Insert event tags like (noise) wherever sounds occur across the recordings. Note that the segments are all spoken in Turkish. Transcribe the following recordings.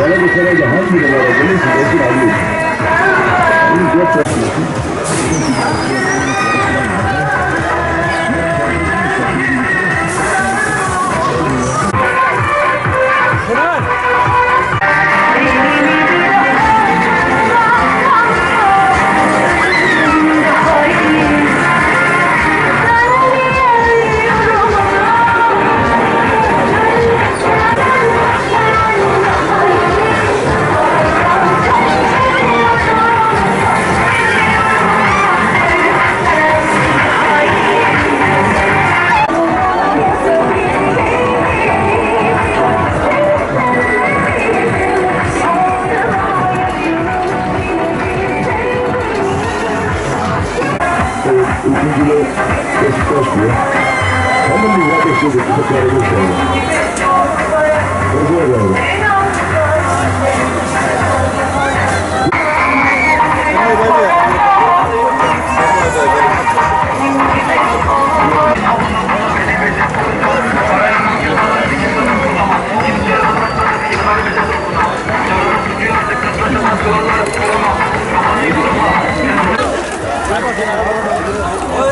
Bana bir de hangi numara gelirse olsun alayım. Bunu dört yapıyorsun. Evet, üçüncü de Beşiktaş diyor. Hemen bir kardeş dedi, tutukları inşallah. Özür dilerim.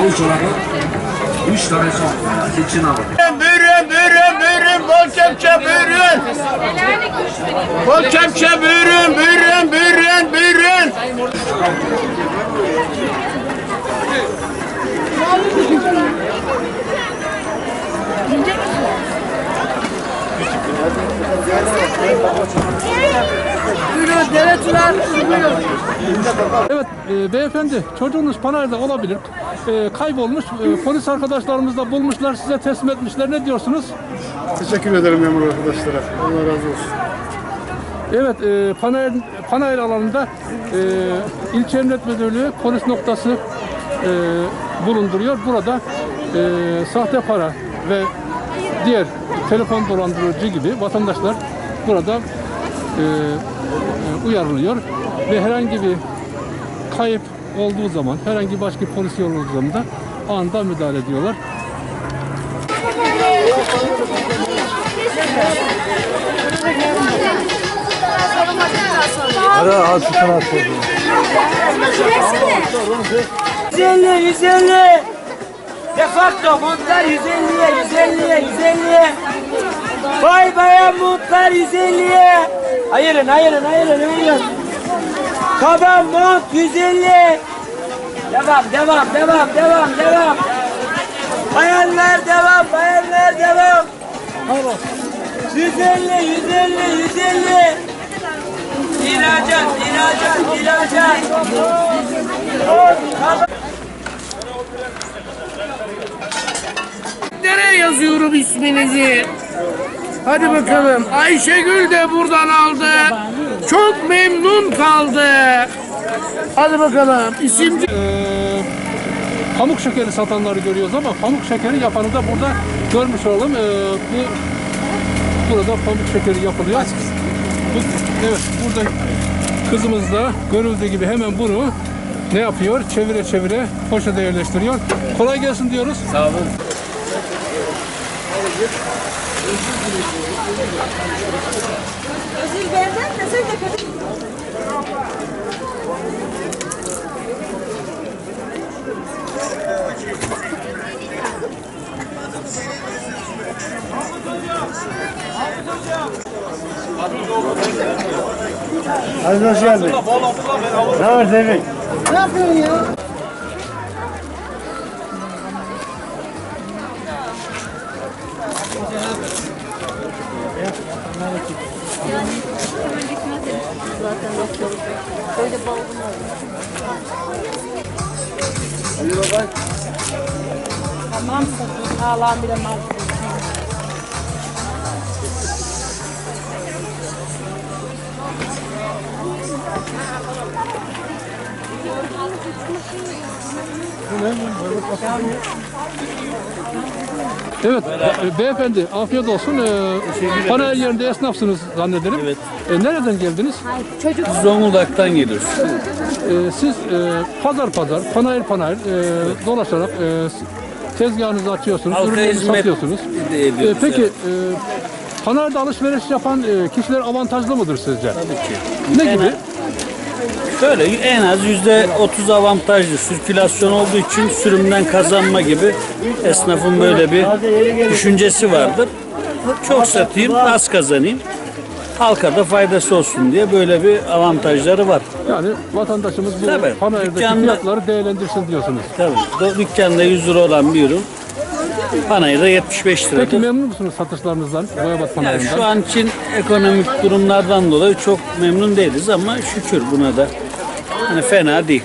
Avuç çorabı 3 tane son. Seçin abi. Buyurun, buyurun, buyurun, bol kepçe buyurun. Bol kepçe buyurun, buyurun, buyurun, buyurun. Evet e, beyefendi çocuğunuz panayırda olabilir. E, kaybolmuş. E, polis arkadaşlarımız da bulmuşlar size teslim etmişler. Ne diyorsunuz? Teşekkür ederim memur arkadaşlara. Allah razı olsun. Evet e, panayır, panayır alanında e, ilçe emniyet müdürlüğü polis noktası e, bulunduruyor. Burada e, sahte para ve diğer telefon dolandırıcı gibi vatandaşlar burada e, e, uyarılıyor ve herhangi bir kayıp olduğu zaman, herhangi başka bir polis yolu olduğu zaman da anında müdahale ediyorlar. Yüz 150. De facto montlar 150'ye, 150'ye, 150'ye. Bay bayan montlar 150'ye. Hayırın, hayırın, hayırın, hayırın. Kaban mont 150. Devam, devam, devam, devam, devam. Bayanlar devam, bayanlar devam. 150, 150, 150. İhracat, ihracat, ihracat. Nereye yazıyorum isminizi? Hadi bakalım. Ayşegül de buradan aldı. Çok memnun kaldı. Hadi bakalım. İsim Ee, pamuk şekeri satanları görüyoruz ama pamuk şekeri yapanı da burada görmüş olalım. Ee, bu burada pamuk şekeri yapılıyor. Bu, evet burada kızımız da görüldüğü gibi hemen bunu ne yapıyor? Çevire çevire poşete yerleştiriyor. Kolay gelsin diyoruz. Sağ olun. Özür benden de sen de kadın. Hadi hoş geldin. Ne haber Zeynep? Ne yapıyorsun ya? Var Sevik? Tamam sağlam bile mal. Evet, e, beyefendi afiyet olsun. E, panayır yerinde esnafsınız zannederim. Evet. nereden geldiniz? Zonguldak'tan geliyoruz. E, siz e, pazar pazar, panayır panayır e, dolaşarak e, tezgahınızı açıyorsunuz, Halka ürünlerinizi hizmet satıyorsunuz. ediyoruz, E, peki evet. e, panayırda alışveriş yapan e, kişiler avantajlı mıdır sizce? Tabii ki. Ne gibi? Şöyle en az yüzde 30 avantajlı sirkülasyon olduğu için sürümden kazanma gibi esnafın böyle bir düşüncesi vardır. Çok satayım, az kazanayım. Halka da faydası olsun diye böyle bir avantajları var. Yani vatandaşımız bu Tabii, panayırdaki dükkanda- fiyatları değerlendirsin diyorsunuz. Tabii. do- Dükkanda 100 lira olan bir ürün panayırda 75 lira. Peki memnun musunuz satışlarınızdan Boyabat Panayırı'ndan? şu an için ekonomik durumlardan dolayı çok memnun değiliz ama şükür buna da hani fena değil.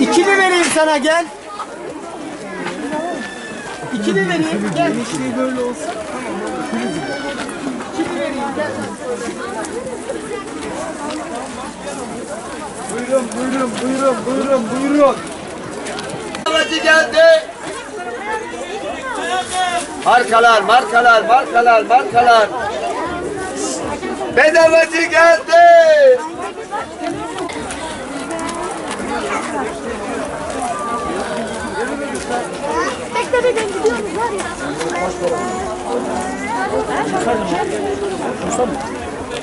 İkili vereyim sana gel. İkili vereyim gel. böyle olsun. İkili vereyim gel. Buyurun buyurun buyurun buyurun buyurun. Bedavacı geldi. Markalar, markalar, markalar, markalar. Bedavacı geldi. Bekle bir gün gidiyoruz var ya.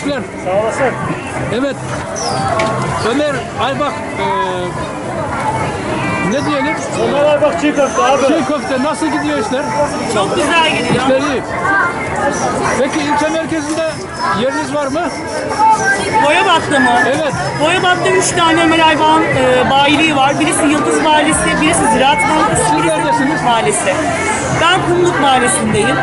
İşler. Sağ olasın. Evet, Ömer Aybak, eee ne diyelim? Ömer Aybak çiğ köfte abi. Çiğ köfte nasıl gidiyor işler? Çok güzel gidiyor. İşler iyi. Peki ilçe merkezinde yeriniz var mı? Boyabat'ta mı? Evet. Boyabat'ta üç tane Ömer Ayban e, bayiliği var. Birisi Yıldız Mahallesi, birisi Ziraat Siz birisi neredesiniz? Mahallesi. Ben Kumluk Mahallesi'ndeyim.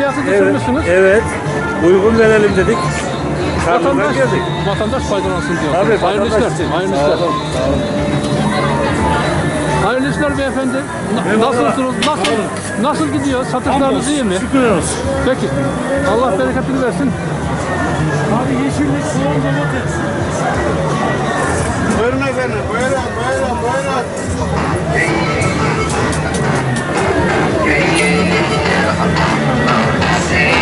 Fiyatı düşürmüşsünüz. Evet. Uygun verelim dedik. Karnından Vatandaş, geldik. vatandaş faydalansın diyor. Tabii, Hayırlı vatandaş işler. için. Hayırlı Sağ işler. olun, Hayırlı işler beyefendi. Na- Nasılsınız? Nasıl, nasıl gidiyor? Satışlarınız iyi mi? Şükürler olsun. Peki. Allah bereketini versin. Buyurun efendim. Buyurun, buyurun, buyurun. Thank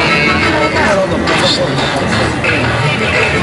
you.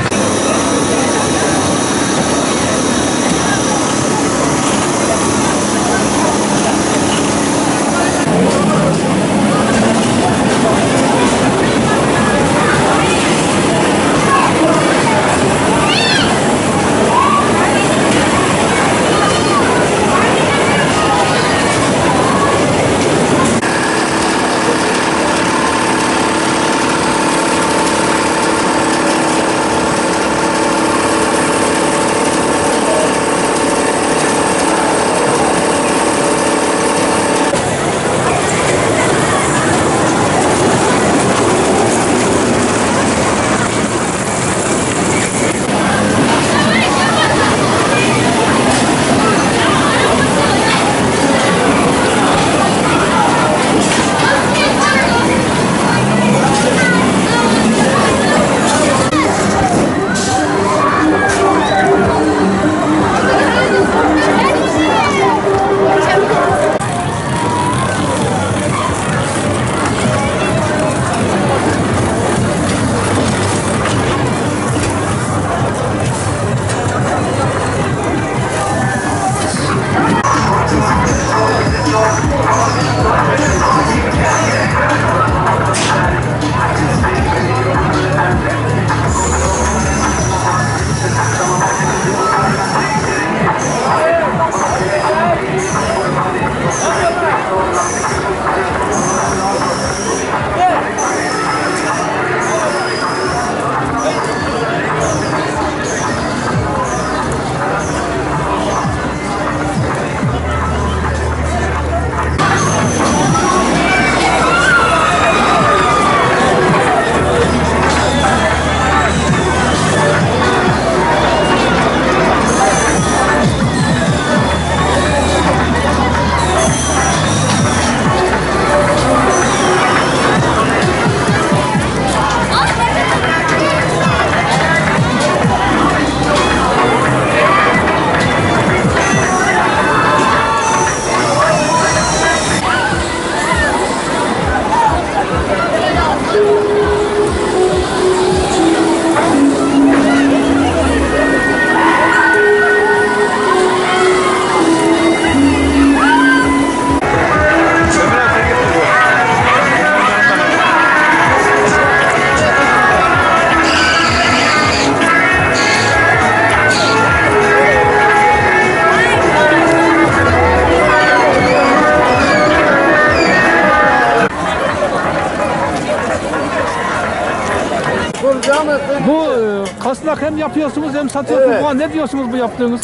Kasnak hem yapıyorsunuz hem satıyorsunuz. Evet. Ne diyorsunuz bu yaptığınız?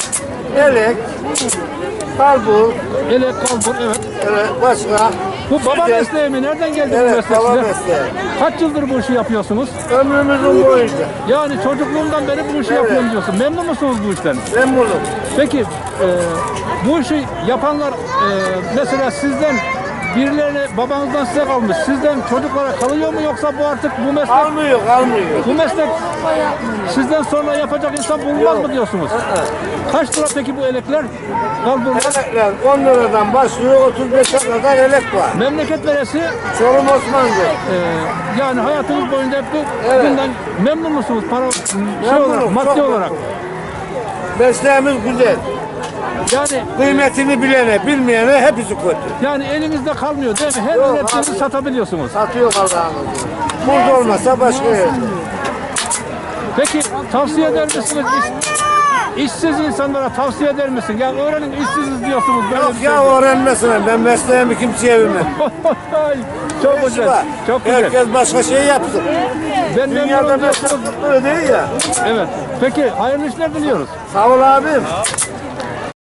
Elek, kalbur, Elek, kalbur, evet. evet, başka. Bu baba Güzel. mesleği mi? Nereden geldi bu Evet, meslek baba size? mesleği. Kaç yıldır bu işi yapıyorsunuz? Ömrümüzün boyunca. Yani çocukluğumdan beri bu işi yapıyorum diyorsun. Memnun musunuz bu işten? Memnunum. Peki e, bu işi yapanlar e, mesela sizden birilerine babanızdan size kalmış. Sizden çocuklara kalıyor mu yoksa bu artık bu meslek Kalmıyor, kalmıyor. bu meslek sizden sonra yapacak insan bulunmaz mı diyorsunuz? Kaç lira peki bu elekler? Kalburlar. Elekler 10 liradan başlıyor, 35'e kadar elek var. Memleket neresi? Çorum Osmanlı. Ee, yani hayatınız boyunca hep bu Evet. bundan memnun musunuz? Para şey Memnunum, olarak, çok maddi olarak. memnunum. Mesleğimiz güzel. Yani Kıymetini bilene, bilmeyene hepsi kötü. yani elinizde kalmıyor değil mi? Her Yok, ürettiğinizi abi. satabiliyorsunuz. Satıyor Allah'ın izniyle. Burada olmasa başka yerde. Peki tavsiye eder misiniz? İş, işsiz insanlara tavsiye eder misin? Ya öğrenin işsiziz diyorsunuz. Böyle Yok bir şey ya öğrenmesinler. Ben mesleğimi kimseye bilmem. (laughs) Ay, çok güzel. Çok güzel. Herkes başka şey yapsın. Ben memnun Dünyada oldum. meslek değil ya. Evet. Peki hayırlı işler diliyoruz. Sağ ol abim.